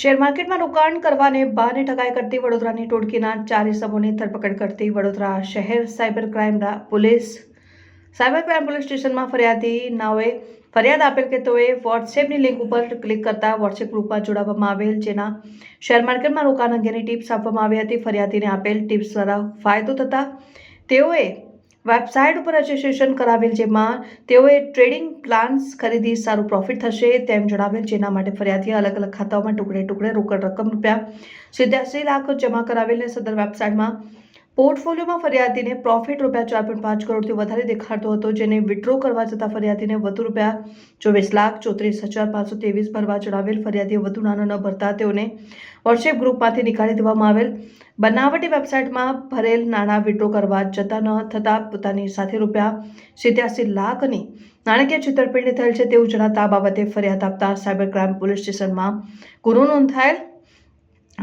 Share માર્કેટમાં રોકાણ કરવાને બહાને ઠગાઈ કરતી વડોદરાની ટોળકીના ચાર ઇસમોની ધરપકડ કરતી વડોદરા શહેર સાયબર ક્રાઇમના પોલીસ. સાયબર ક્રાઇમ પોલીસ સ્ટેશનમાં ફરિયાદી નાઓએ ફરિયાદ આપેલ કે તેઓએ વોટ્સએપની લિંક ઉપર ક્લિક કરતા વોટ્સએપ ગ્રુપમાં જોડાવવામાં આવેલ, જેના શેર માર્કેટમાં રોકાણ અંગેની ટિપ્સ આપવામાં આવી હતી. ફરિયાદીને આપેલ ટિપ્સ દ્વારા ફાયદો થતાં તેઓએ વેબસાઇટ ઉપર રજિસ્ટ્રેશન કરાવેલ જેમાં તેઓએ ટ્રેડિંગ પ્લાન્સ ખરીદી સારું પ્રોફિટ થશે તેમ જણાવેલ, જેના માટે ફરિયાદી અલગ અલગ ખાતાઓમાં ટુકડે ટુકડે રોકડ રકમ રૂપિયા સિત્યાસી લાખ જમા કરાવેલ અને સદર વેબસાઇટમાં પોર્ટફોલિયોમાં ફરિયાદીને પ્રોફિટ રૂપિયા ચાર પોઈન્ટ પાંચ કરોડથી વધારે દેખાડતો હતો, જેને વિડ્રો કરવા જતાં ફરિયાદીને વધુ રૂપિયા ચોવીસ લાખ ચોત્રીસ હજાર પાંચસો ત્રેવીસ ભરવા જણાવેલ ફરિયાદીએ વધુ નાનો ન ભરતા તેઓને વોટ્સએપ ગ્રુપમાંથી નીકાળી દેવામાં આવેલ. બનાવટી વેબસાઇટમાં ભરેલ નાણાં વિડ્રો કરવા જતા ન થતાં પોતાની સાથે રૂપિયા સિત્યાસી લાખની નાણાકીય છેતરપિંડી થયેલ છે તેવું જણાતા આ બાબતે ફરિયાદ આપતા સાયબર ક્રાઇમ પોલીસ સ્ટેશનમાં ગુનો નોંધાયેલ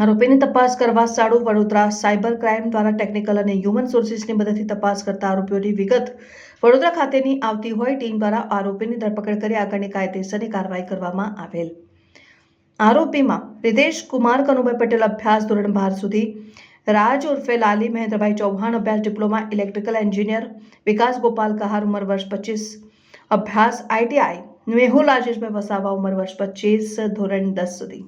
આરોપીની તપાસ કરવા સાડુ વડોદરા સાયબર ક્રાઇમ દ્વારા ટેકનિકલ અને હ્યુમન સોર્સિસની મદદથી તપાસ કરતા આરોપીઓની વિગત વડોદરા ખાતેની આવતી હોય ટીમ દ્વારા આરોપીની ધરપકડ કરી આગળની કાયદેસરની કાર્યવાહી કરવામાં આવેલ. આરોપીમાં રિતેશ કુમાર, કનુભાઈ પટેલ અભ્યાસ ધોરણ બાર સુધી, રાજ ઉર્ફે લાલી મહેન્દ્રભાઈ ચૌહાણ અભ્યાસ diploma electrical engineer, Vikas Gopal Kahar ઉંમર વર્ષ પચીસ, અભ્યાસ આઈટીઆઈ, મેહુલ રાજેશભાઈ વસાવા ઉંમર વર્ષ પચીસ, ધોરણ દસ સુધી.